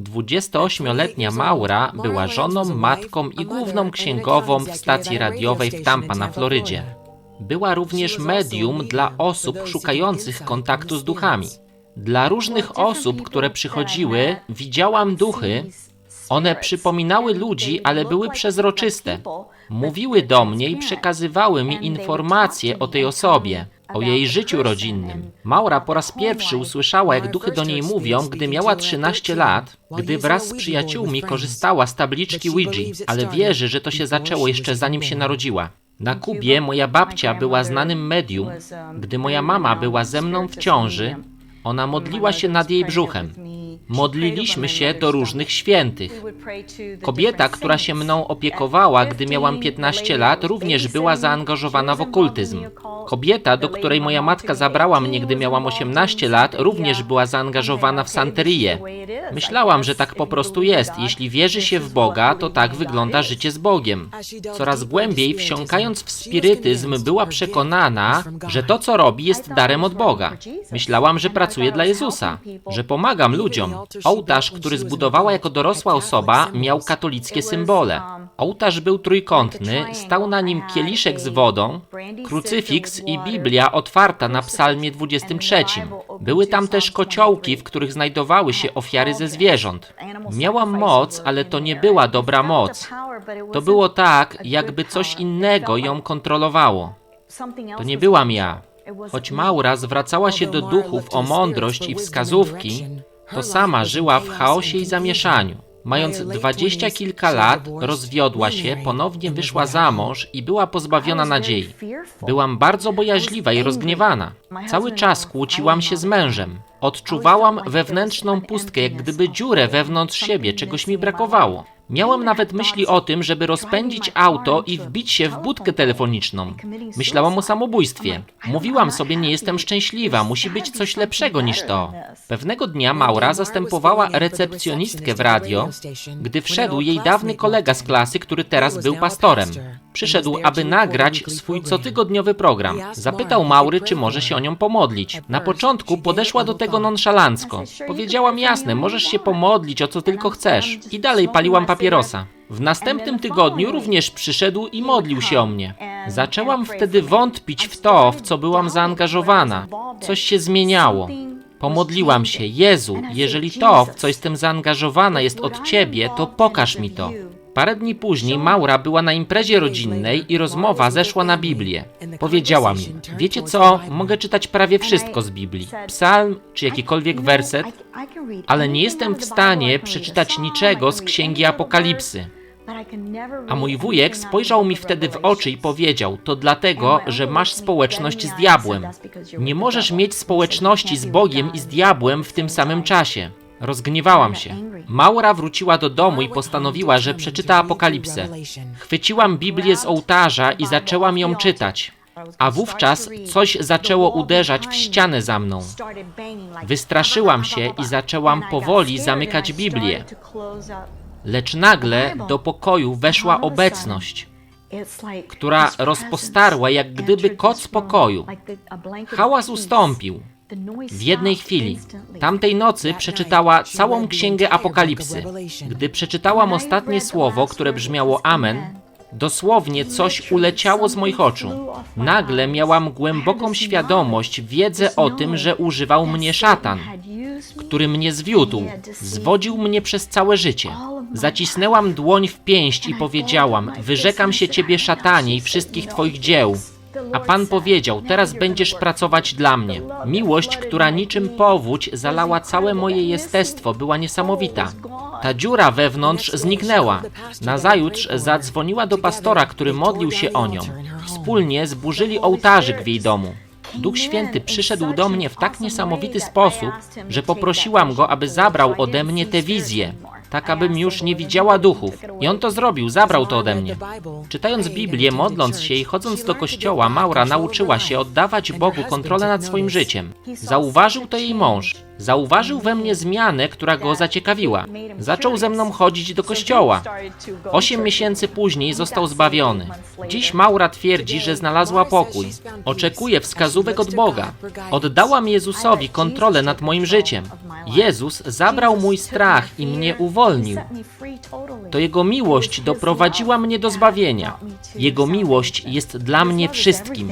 28-letnia Maura była żoną, matką i główną księgową w stacji radiowej w Tampa na Florydzie. Była również medium dla osób szukających kontaktu z duchami. Dla różnych osób, które przychodziły, widziałam duchy. One przypominały ludzi, ale były przezroczyste. Mówiły do mnie i przekazywały mi informacje o tej osobie, o jej życiu rodzinnym. Maura po raz pierwszy usłyszała, jak duchy do niej mówią, gdy miała 13 lat, gdy wraz z przyjaciółmi korzystała z tabliczki Ouija, ale wierzy, że to się zaczęło jeszcze zanim się narodziła. Na Kubie moja babcia była znanym medium. Gdy moja mama była ze mną w ciąży, ona modliła się nad jej brzuchem. Modliliśmy się do różnych świętych. Kobieta, która się mną opiekowała, gdy miałam 15 lat, również była zaangażowana w okultyzm. Kobieta, do której moja matka zabrała mnie, gdy miałam 18 lat, również była zaangażowana w santerię. Myślałam, że tak po prostu jest. Jeśli wierzy się w Boga, to tak wygląda życie z Bogiem. Coraz głębiej wsiąkając w spirytyzm, była przekonana, że to, co robi, jest darem od Boga. Myślałam, że pracuje dla Jezusa, że pomagam ludziom. Ołtarz, który zbudowała jako dorosła osoba, miał katolickie symbole. Ołtarz był trójkątny, stał na nim kieliszek z wodą, krucyfiks i Biblia otwarta na psalmie 23. Były tam też kociołki, w których znajdowały się ofiary ze zwierząt. Miałam moc, ale to nie była dobra moc. To było tak, jakby coś innego ją kontrolowało. To nie byłam ja. Choć Maura zwracała się do duchów o mądrość i wskazówki, to sama żyła w chaosie i zamieszaniu. Mając dwadzieścia kilka lat, rozwiodła się, ponownie wyszła za mąż i była pozbawiona nadziei. Byłam bardzo bojaźliwa i rozgniewana. Cały czas kłóciłam się z mężem. Odczuwałam wewnętrzną pustkę, jak gdyby dziurę wewnątrz siebie, czegoś mi brakowało. Miałam nawet myśli o tym, żeby rozpędzić auto i wbić się w budkę telefoniczną. Myślałam o samobójstwie. Mówiłam sobie, nie jestem szczęśliwa, musi być coś lepszego niż to. Pewnego dnia Maura zastępowała recepcjonistkę w radio, gdy wszedł jej dawny kolega z klasy, który teraz był pastorem. Przyszedł, aby nagrać swój cotygodniowy program. Zapytał Maury, czy może się o nią pomodlić. Na początku podeszła do tego nonszalancko. Powiedziałam jasne, możesz się pomodlić o co tylko chcesz. I dalej paliłam papierosa. W następnym tygodniu również przyszedł i modlił się o mnie. Zaczęłam wtedy wątpić w to, w co byłam zaangażowana. Coś się zmieniało. Pomodliłam się, Jezu, jeżeli to, w co jestem zaangażowana, jest od Ciebie, to pokaż mi to. Parę dni później Maura była na imprezie rodzinnej i rozmowa zeszła na Biblię. Powiedziała mi, wiecie co, mogę czytać prawie wszystko z Biblii, psalm czy jakikolwiek werset, ale nie jestem w stanie przeczytać niczego z Księgi Apokalipsy. A mój wujek spojrzał mi wtedy w oczy i powiedział: To dlatego, że masz społeczność z diabłem. Nie możesz mieć społeczności z Bogiem i z diabłem w tym samym czasie. Rozgniewałam się. Maura wróciła do domu i postanowiła, że przeczyta Apokalipsę. Chwyciłam Biblię z ołtarza i zaczęłam ją czytać. A wówczas coś zaczęło uderzać w ścianę za mną. Wystraszyłam się i zaczęłam powoli zamykać Biblię. Lecz nagle do pokoju weszła obecność, która rozpostarła jak gdyby kot z pokoju. Hałas ustąpił. W jednej chwili. Tamtej nocy przeczytała całą księgę Apokalipsy. Gdy przeczytałam ostatnie słowo, które brzmiało Amen, dosłownie coś uleciało z moich oczu. Nagle miałam głęboką świadomość, wiedzę o tym, że używał mnie szatan, który mnie zwiódł, zwodził mnie przez całe życie. Zacisnęłam dłoń w pięść i powiedziałam: Wyrzekam się ciebie, szatanie, i wszystkich twoich dzieł. A Pan powiedział: Teraz będziesz pracować dla mnie. Miłość, która niczym powódź zalała całe moje jestestwo, była niesamowita. Ta dziura wewnątrz zniknęła. Nazajutrz zadzwoniła do pastora, który modlił się o nią. Wspólnie zburzyli ołtarzyk w jej domu. Duch Święty przyszedł do mnie w tak niesamowity sposób, że poprosiłam go, aby zabrał ode mnie tę wizję, tak abym już nie widziała duchów. I on to zrobił, zabrał to ode mnie. Czytając Biblię, modląc się i chodząc do kościoła, Maura nauczyła się oddawać Bogu kontrolę nad swoim życiem. Zauważył to jej mąż. Zauważył we mnie zmianę, która go zaciekawiła. Zaczął ze mną chodzić do kościoła. Osiem miesięcy później został zbawiony. Dziś Maura twierdzi, że znalazła pokój. Oczekuje wskazówek od Boga. Oddałam Jezusowi kontrolę nad moim życiem. Jezus zabrał mój strach i mnie uwolnił. To Jego miłość doprowadziła mnie do zbawienia. Jego miłość jest dla mnie wszystkim.